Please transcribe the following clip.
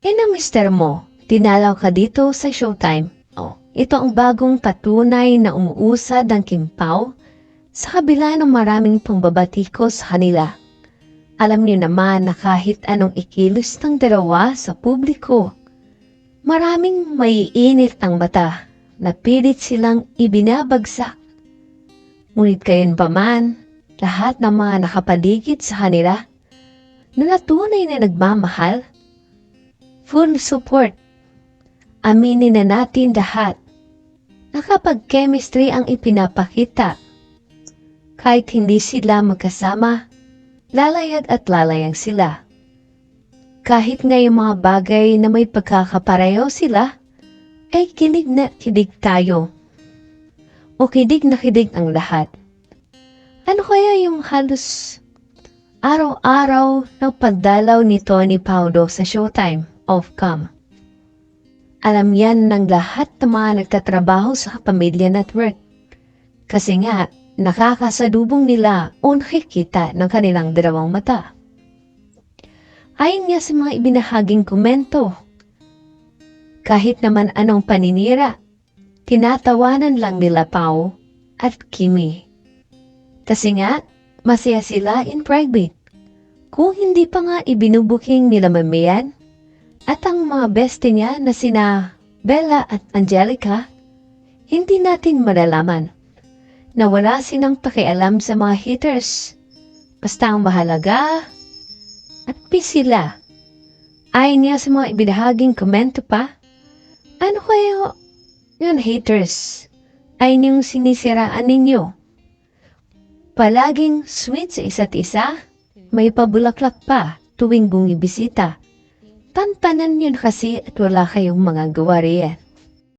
Eh na mister mo, dinalaw ka dito sa showtime. Oh, ito ang bagong patunay na umuusad ang kimpaw sa kabila ng maraming pambabatikos sa kanila. Alam niyo naman na kahit anong ikilos ng dalawa sa publiko, maraming maiinit ang mata na pilit silang ibinabagsak. Ngunit kayon pa man, lahat ng mga nakapaligid sa kanila na natunay na nagmamahal, full support. Aminin na natin lahat na kapag chemistry ang ipinapakita, kahit hindi sila magkasama, lalayag at lalayag sila. Kahit nga yung mga bagay na may pagkakapareho sila, ay kilig na kilig tayo. O kilig na kilig ang lahat. Ano kaya yung halos araw-araw na pagdalaw ni Tony Paulo sa Showtime of Come? Alam yan ng lahat ng mga nagtatrabaho sa Pamilya Network. Kasi nga, nakakasalubong nila o nakikita ng kanilang dalawang mata. Ayon nga sa mga ibinahaging komento, kahit naman anong paninira, tinatawanan lang nila Pau at Kimi. Kasi nga, masaya sila in private. Kung hindi pa nga ibinubuking nila mamayan, at ang mga beste niya na sina Bella at Angelica, hindi natin malalaman na wala silang pakialam sa mga haters. Basta ang mahalaga at peace sila. Ayon niya sa mga ibinahaging komento pa, ano kayo yun haters? Ay yung sinisiraan ninyo. Palaging sweet sa isa't isa, may pabulaklak pa tuwing bumibisita. Tantanan yun kasi at wala kayong mga gawa riyan.